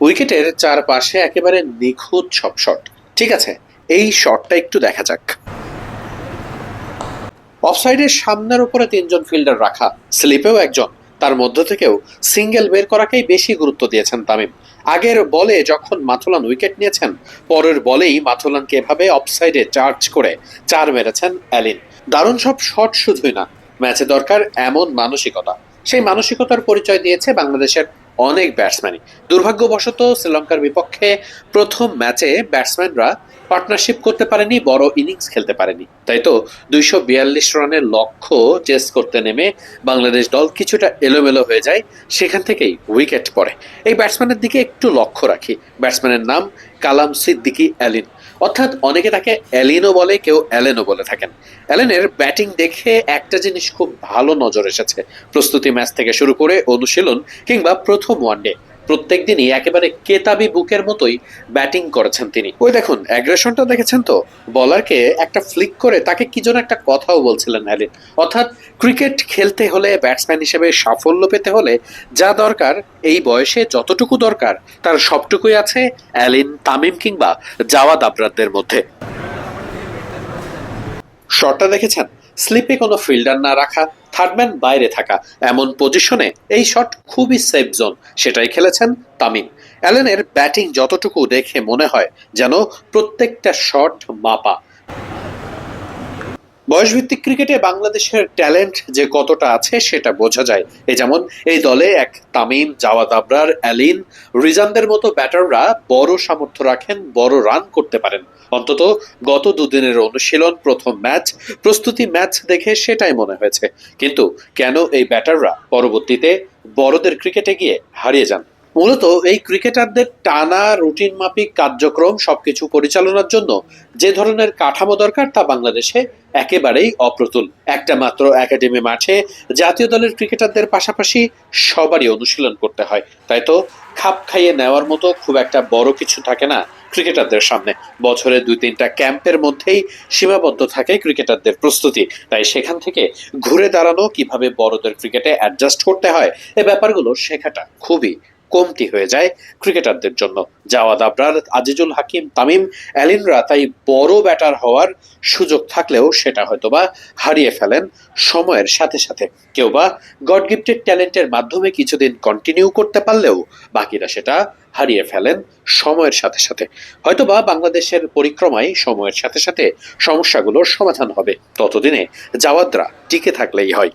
উইকেটের চারপাশে একেবারে নিখুঁত সব শট। ঠিক আছে, এই শটটা একটু দেখা যাক। অফসাইডের সামনের উপরে তিনজন ফিল্ডার রাখা, স্লিপেও একজন। তার মধ্য থেকেও সিঙ্গেল বের করাকেই বেশি গুরুত্ব দিয়েছেন তামিম। আগের বলে যখন মাথুলান উইকেট নিয়েছেন, পরের বলেই মাথুলানকে এভাবে অফসাইডে চার্জ করে চার মেরেছেন অ্যালিন। দারুণ সব শট শুধুই না, ম্যাচে দরকার এমন মানসিকতা। সেই মানসিকতার পরিচয় দিয়েছে বাংলাদেশের অনেক ব্যাটসম্যানই দুর্ভাগ্যবশত, শ্রীলঙ্কার বিপক্ষে প্রথম ম্যাচে ব্যাটসম্যানরা পার্টনারশিপ করতে পারেনি, বড় ইনিংস খেলতে পারেনি। তাই তো, দুইশো বিয়াল্লিশ রানের লক্ষ্য চেস করতে নেমে বাংলাদেশ দল কিছুটা এলোমেলো হয়ে যায়, সেখান থেকেই উইকেট পড়ে। এই ব্যাটসম্যানের দিকে একটু লক্ষ্য রাখি। ব্যাটসম্যানের নাম কালাম সিদ্দিকি অ্যালিন। অর্থাৎ অনেকে তাকে অ্যালিনও বলে, কেউ অ্যালেনও বলে থাকেন। অ্যালেনের ব্যাটিং দেখে একটা জিনিস খুব ভালো নজর এসেছে। প্রস্তুতি ম্যাচ থেকে শুরু করে অনুশীলন কিংবা প্রথম ওয়ানডে প্রত্যেক দিনই একেবারে কেতাবি বুকের মতোই ব্যাটিং করেছেন তিনি। ওই দেখুন অ্যাগ্রেশনটা দেখেছেন তো? বলারকে একটা ফ্লিক করে তাকে কি যেন একটা কথাও বলছিলেন অ্যালিন অর্থাৎ ক্রিকেট খেলতে হলে ব্যাটসম্যান হিসেবে সাফল্য পেতে হলে যা দরকার, এই বয়সে যতটুকু দরকার, তার সবটুকুই আছে অ্যালিন তামিম কিংবা জাওয়াদ আবরারদের মধ্যে। শটটা দেখেছেন? স্লিপে কোনো ফিল্ডার না রাখা থার্ডম্যান বাইরে থাকা এমন পজিশনে এই শট খুবই সেফ জোন সেটাই খেলেছেন তামিম। অ্যালেনের ব্যাটিং যতটুকু দেখে মনে হয়, যেন প্রত্যেকটা শট মাপা। বয়সভিত্তিক ক্রিকেটে বাংলাদেশের ট্যালেন্ট যে কতটা আছে সেটা বোঝা যায়। এই যেমন, এই দলে এক তামিম, জাওয়াদ আবরার, অ্যালিন, রিজানদের মতো ব্যাটাররা বড় সামর্থ্য রাখেন, বড় রান করতে পারেন। অন্তত গত দুদিনের অনুশীলন, প্রথম ম্যাচ, প্রস্তুতি ম্যাচ দেখে সেটাই মনে হয়েছে। কিন্তু কেন এই ব্যাটাররা পরবর্তীতে বড়দের ক্রিকেটে গিয়ে হারিয়ে যান? মূলত এই ক্রিকেটারদের টানা রুটিন মাফিক কার্যক্রম, সবকিছু পরিচালনার জন্য যে ধরনের কাঠামো দরকার তা বাংলাদেশে একেবারেই অপ্রতুল। একটা মাত্র একাডেমি মাঠে জাতীয় দলের ক্রিকেটারদের পাশাপাশি সবারই অনুশীলন করতে হয়। তাই তো, খাপ খাইয়ে নেওয়ার মতো খুব একটা বড় কিছু থাকে না ক্রিকেটারদের সামনে। বছরে দুই তিনটা ক্যাম্পের মধ্যেই সীমাবদ্ধ থাকে ক্রিকেটারদের প্রস্তুতি। তাই সেখান থেকে ঘুরে দাঁড়ানো, কীভাবে বড়দের ক্রিকেটে অ্যাডজাস্ট করতে হয়, এ ব্যাপারগুলো শেখাটা খুবই কমতি হয়ে যায় ক্রিকেটারদের জন্য। জাওয়াদ আবরার, আজিজুল হাকিম, তামিম অ্যালিনরা তাই বড় ব্যাটার হওয়ার সুযোগ থাকলেও সেটা হয়তোবা হারিয়ে ফেলেন সময়ের সাথে সাথে। কেউ বা গড গিফটেড ট্যালেন্টের মাধ্যমে কিছুদিন কন্টিনিউ করতে পারলেও বাকিরা সেটা হারিয়ে ফেলেন সময়ের সাথে সাথে। হয়তোবা বাংলাদেশের পরিক্রমায় সময়ের সাথে সাথে সমস্যাগুলোর সমাধান হবে। ততদিনে জাওয়াদরা টিকে থাকলেই হয়।